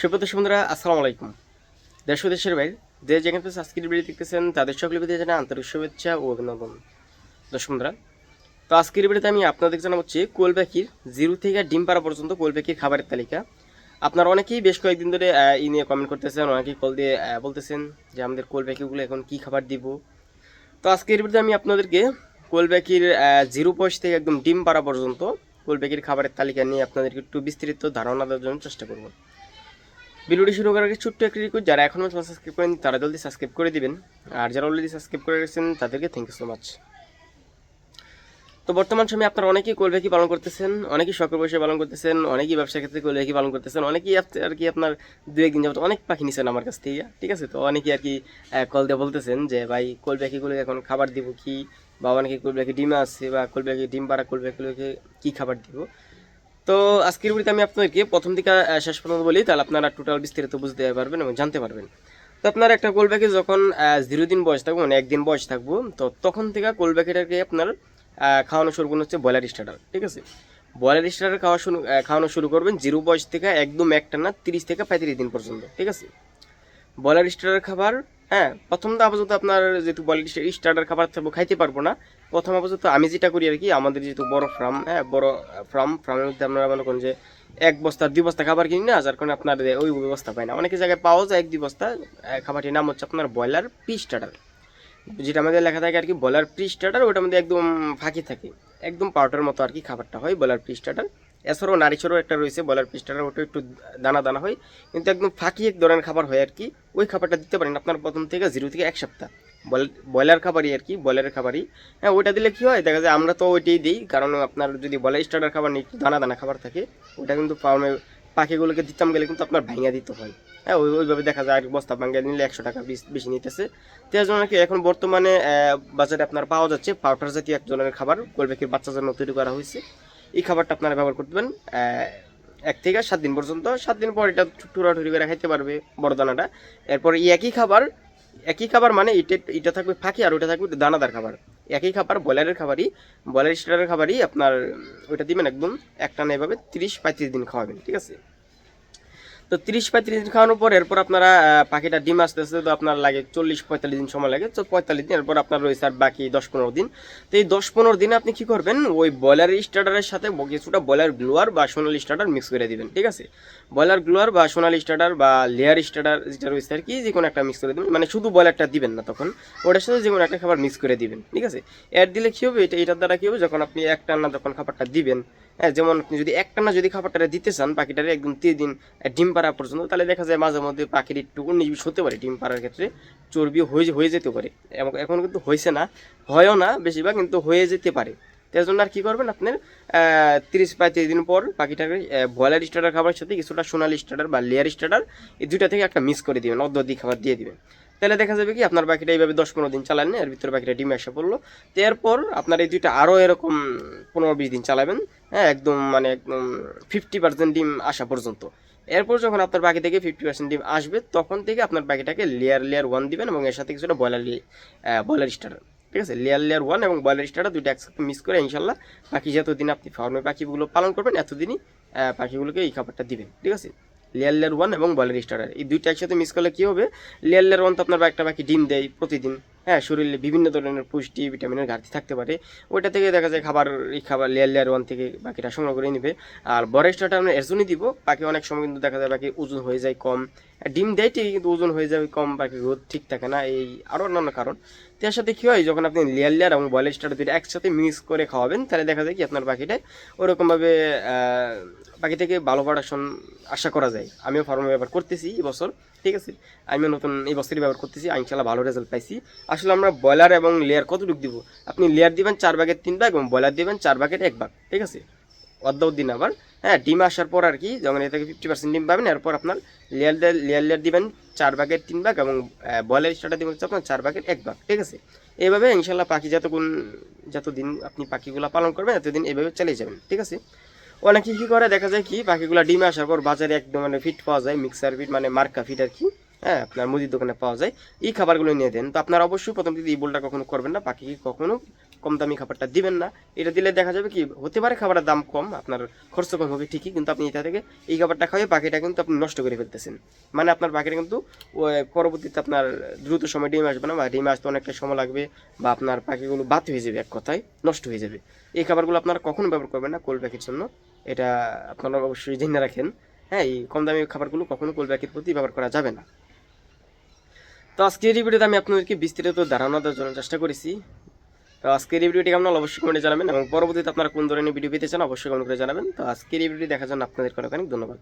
সুপ্রত বন্ধুরা, আসসালামু আলাইকুম। দেশ দেশের বাইরে যে যেখানে থেকে আজকের ভিডিও দেখতেছেন, তাদের সকলের প্রতি জানাই আন্তরিক শুভেচ্ছা ও অভিনন্দন। দর্শক তো আজকের ভিডিওতে আমি আপনাদের জানাব হচ্ছে কোয়েল পাখির জিরো থেকে ডিম পাড়া পর্যন্ত পাখির খাবারের তালিকা। আপনারা অনেকেই বেশ কয়েকদিন ধরে এই নিয়ে কমেন্ট করতেছেন, অনেকেই কল দিয়ে বলতেছেন যে আমাদের পাখিগুলো এখন কী খাবার দিব। তো আজকের ভিডিওতে আমি আপনাদেরকে কোয়েল পাখির জিরো বয়স থেকে একদম ডিম পাড়া পর্যন্ত পাখির খাবারের তালিকা নিয়ে আপনাদেরকে একটু বিস্তারিত ধারণা দেওয়ার জন্য চেষ্টা করব। ভিডিওটি শুরু করার আগে ছোট্ট একটি রিকোয়েস্ট যারা এখনও সাবস্ক্রাইব করেন তারা জলদি সাবস্ক্রাইব করে দিবেন। আর যারা অলরেডি সাবস্ক্রাইব করে গেছেন, তাদেরকে থ্যাংক ইউ সো মাচ তো বর্তমান সময়ে আপনারা অনেকেই কোলবেকি পালন করতেছেন, অনেকেই শখের বসে পালন করতেছেন, অনেকেই ব্যবসা ক্ষেত্রে কোলবেকি পালন করতেছেন, অনেকেই আর কি আপনার দু একদিন যাবত অনেক পাখি নিছেন আমার কাছ থেকে, ঠিক আছে? তো অনেকেই আর কি কল দিয়ে বলতেছেন যে, ভাই কোলবেকিগুলো এখন খাবার দিব কি? বা অনেকে কোলবেকি ডিম আছে বা কোলবেকি ডিম পাড়া কোলবেকিগুলোকে কি খাবার দিব? তো আজকের ভিডিওতে আমি আপনাদেরকে প্রথম থেকে শেষ পর্যন্ত বলি, তাহলে আপনারা টোটাল বিস্তারিত বুঝতে পারবেন এবং জানতে পারবেন। তো আপনার একটা কোল কোলব্যাকে যখন জিরো দিন বয়স থাকব মানে একদিন বয়স থাকব, তো তখন থেকে কোল কোলব্যাকেটাকে আপনার খাওয়ানো শুরু করুন হচ্ছে ব্রয়লার স্টার্টার ঠিক আছে? ব্রয়লার স্টার্টার খাওয়া শুরু খাওয়ানো শুরু করবেন জিরো বয়স থেকে একদম একটা না, তিরিশ থেকে পঁয়ত্রিশ দিন পর্যন্ত, ঠিক আছে? ব্রয়লার স্টার্টার খাবার হ্যাঁ প্রথম তো আপাতত আপনার যেহেতু ব্রয়লার স্টার্টার খাবার থাকব খাইতে পারব না, প্রথম আপাতত আমি যেটা করি আর কি, আমাদের যেহেতু বড় ফার্ম হ্যাঁ বড় ফার্ম ফার্মের মধ্যে আপনারা মনে করেন যে এক বস্তা, দুই বস্তা খাবার কিনি না, যার কারণে আপনার ওই ব্যবস্থা পায় না। অনেক জায়গায় পাওয়া যায় এক, দুই বস্তা খাবারটির নাম হচ্ছে আপনার ব্রয়লার পি স্টার্টার যেটা আমাদের লেখা থাকে আর কি, ব্রয়লার প্রি স্টার্টার ওটার মধ্যে একদম ফাঁকি থাকে। একদম পাউডার মতো আর কি খাবারটা হয়, ব্রয়লার প্রি স্টার্টার এছাড়াও নারিচেরও একটা রয়েছে, ব্রয়লার প্রি স্টার্টার ওটা একটু দানা দানা হয়, কিন্তু একদম ফাঁকি এক ধরনের খাবার হয় আর কি। ওই খাবারটা দিতে পারেন আপনার প্রথম থেকে জিরো থেকে এক সপ্তাহ। ব্রয়লার খাবারই আর কি, ব্রয়লারের খাবারই। হ্যাঁ ওইটা দিলে কি হয়, দেখা যায় আমরা তো ওইটাই দিই, কারণ আপনার যদি ব্রয়লার স্টার্টার খাবার নিয়ে একটু দানা দানা খাবার থাকে ওটা কিন্তু ফার্মে পাখিগুলোকে দিতাম গেলে কিন্তু আপনার ভাঙিয়ে দিতে হয়। হ্যাঁ ওই, ওইভাবে দেখা যায়, আর বস্তা ভাঙিয়ে নিলে একশো টাকা বেশ- নিতেছে। তো জন্য কি এখন বর্তমানে বাজারে আপনার পাওয়া যাচ্ছে পাউডার জাতীয় এক ধরনের খাবার কোলবেকির বাচ্চার জন্য তৈরি করা হয়েছে। এই খাবারটা আপনারা ব্যবহার করবেন এক থেকে সাত দিন পর্যন্ত। সাত দিন পর এটা টুরি করে খাইতে পারবে বড় দানাটা এরপর এই একই খাবার একই খাবার মানে এটা এটা থাকবে ফাঁকি আর ওটা থাকবে দানাদার খাবার। একই খাবার, ব্রয়লারের খাবারই। ব্রয়লার স্টারের খাবারই আপনার ওইটা দিবেন একদম একটা না এভাবে তিরিশ পঁয়ত্রিশ দিন খাওয়াবেন, ঠিক আছে? তো তিরিশ পঁয়ত্রিশ দিন খাওয়ানোর পর এরপর আপনারা পাখিটা ডিম আসতে আসতে তো আপনার লাগে চল্লিশ পঁয়তাল্লিশ দিন সময় লাগে। তো পঁয়তাল্লিশ দিন এরপর আপনার রয়েছে আর বাকি দশ পনেরো দিন। তো এই দশ পনেরো দিনে আপনি কি করবেন? ওই ব্রয়লার স্টার্টারের সাথে কিছুটা ব্রয়লার গ্লোয়ার বা সোনালি স্টার্টার মিক্স করে দিবেন, ঠিক আছে? ব্রয়লার গ্লোয়ার বা সোনালি স্টার্টার বা লেয়ার স্টার্টার যেটা রয়েছে আর কি যে কোনো একটা মিক্স করে দিবেন। মানে শুধু ব্রয়লারটা দিবেন না তখন, ওটার সাথে যে কোনো একটা খাবার মিক্স করে দিবেন, ঠিক আছে? এর দিলে কী হবে? এটা এটার দ্বারা কী হবে? যখন আপনি একটা না যখন খাবারটা দিবেন হ্যাঁ যেমন আপনি যদি একটানা যদি খাবারটা দিতে চান, পাখিটারে একদম তিন দিন ডিম পাড়া পর্যন্ত, তাহলে দেখা যায় মাঝে মধ্যে পাখির একটু উনিশ বিশ হতে পারে, ডিম পাড়ার ক্ষেত্রে চর্বি হয়ে হয়ে যেতে পারে। এম- এখন কিন্তু হয়েছে না, হয়ও না বেশিরভাগ, কিন্তু হয়ে যেতে পারে। তার জন্য আর কী করবেন আপনার তিরিশ পঁয়ত্রিশ দিন পর পাখিটাকে ব্রয়লার স্টার্টার খাবারের সাথে কিছুটা সোনালি স্টার্টার বা লেয়ার স্টার্টার, এই দুইটা থেকে একটা মিক্স করে দিবেন, অর্ধি খাবার দিয়ে দিবেন। তাহলে দেখা যাবে কি, আপনার পাখিটা এইভাবে দশ পনেরো দিন চালান এর ভিতরে পাখিটা ডিমে এসে পড়ল। তো এরপর আপনার এই দুইটা আরও এরকম পনেরো বিশ দিন চালাবেন হ্যাঁ একদম মানে একদম ফিফটি পার্সেন্ট ডিম আসা পর্যন্ত। এরপর যখন আপনার বাকি থেকে ফিফটি পার্সেন্ট ডিম আসবে, তখন থেকে আপনার পাখিটাকে লেয়ার লেয়ার ওয়ান দিবেন এবং এর সাথে কিছুটা ব্রয়লার ব্রয়লার স্টার্টার ঠিক আছে? লেয়ার লেয়ার ওয়ান এবং ব্রয়লার স্টার্টার দুইটা একসাথে মিক্স করে ইনশাল্লাহ পাখি যতদিন আপনি ফার্মে পাখিগুলো পালন করবেন, এতদিনই পাখিগুলোকে এই খাবারটা দিবেন, ঠিক আছে? লেয়ার লেয়ার ওয়ান এবং ব্রয়লার স্টার্টার এই দুইটা একসাথে মিস করলে কী হবে? লেয়ার লেয়ার ওয়ান তো আপনার একটা পাখি ডিম দেয় প্রতিদিন হ্যাঁ শরীরে বিভিন্ন ধরনের পুষ্টি ভিটামিনের ঘাটতি থাকতে পারে। ওইটা থেকে দেখা যায় খাবার, এই খাবার লেয়ার লেয়ার ওয়ান থেকে বাকিটা সংগ্রহ করে নেবে। আর বড় স্টারটা আমরা এর জন্যই দিব পাখি অনেক সময় কিন্তু দেখা যায় পাখি ওজন হয়ে যায় কম। ডিম দেয় ঠিকই, কিন্তু ওজন হয়ে যাবে কম পাখি রোদ ঠিক থাকে না, এই আরও অন্যান্য কারণ। তার সাথে কী হয়, যখন আপনি লেয়ার লেয়ার এবং বয়েল স্টার দুটো একসাথে মিক্স করে খাওয়াবেন, তাহলে দেখা যায় কি আপনার পাখিটায় ওরকমভাবে পাখি থেকে ভালো প্রোডাকশন আশা করা যায়। আমিও ফার্মে ব্যবহার করতেছি এই বছর। ঠিক আছে? আমি নতুন এই বছরই ব্যবহার করতেছি ইনশাল্লাহ ভালো রেজাল্ট পাইছি। আসলে আমরা ব্রয়লার এবং লেয়ার কতটুকু দিব? আপনি লেয়ার দিবেন চার ভাগের তিন ভাগ এবং ব্রয়লার দিবেন চার ভাগের এক ভাগ, ঠিক আছে? দিন আবার। হ্যাঁ ডিম আসার পর আর কি, যখন এ থেকে ফিফটি পার্সেন্ট ডিম পাবেন, এরপর আপনার লেয়ার লেয়ার- লেয়ার দিবেন চার ভাগের তিন ভাগ এবং ব্রয়লার স্টার্টার দিবেন হচ্ছে আপনার চার ভাগের এক ভাগ, ঠিক আছে? এইভাবে ইনশাল্লাহ পাখি যতক্ষণ যতদিন আপনি পাখিগুলো পালন করবেন, এতদিন এইভাবে চালিয়ে যাবেন, ঠিক আছে? অনেকে কি করে, দেখা যায় কি পাখিগুলো ডিমে আসার পর বাজারে একদম মানে ফিট পাওয়া যায় মিক্সার ফিট মানে মার্কা ফিট আর কি। হ্যাঁ আপনার মুদির দোকানে পাওয়া যায়। এই খাবারগুলো নিয়ে দেন। তো আপনারা অবশ্যই প্রথম দিকে এই বোলটা কখনো করবেন না পাখিকে কখনো কম দামি খাবারটা দিবেন না। এটা দিলে দেখা যাবে কি, হতে পারে খাবারের দাম কম, আপনার খরচ কম হবে ঠিকই, কিন্তু আপনি এটা থেকে এই খাবারটা খাওয়াই পাখিটা কিন্তু আপনি নষ্ট করে ফেলতেছেন। মানে আপনার পাখিটা কিন্তু পরবর্তীতে আপনার দ্রুত সময় ডিম আসবে না, বা ডিম আসতে অনেকটা সময় লাগবে, বা আপনার পাখিগুলো বাদ হয়ে যাবে এক কথায়, নষ্ট হয়ে যাবে। এই খাবারগুলো আপনারা কখনো ব্যবহার করবেন না কোল পাখির জন্য। এটা আপনারা অবশ্যই জেনে রাখেন। হ্যাঁ এই কম দামি খাবারগুলো কখনো কোল পাখির প্রতি ব্যবহার করা যাবে না। তো আজকের এই ভিডিওতে আমি আপনাদেরকে বিস্তারিত ধারণা দেওয়ার জন্য চেষ্টা করেছি। তো আজকের এই ভিডিওটি আপনারা অবশ্যই কমেন্টে জানাবেন এবং পরবর্তীতে আপনারা কোন ধরনের ভিডিও পেতে চান অবশ্যই কমেন্ট করে জানাবেন। তো আজকের এই ভিডিওটি দেখার জন্য আপনাদেরকে অনেক অনেক ধন্যবাদ।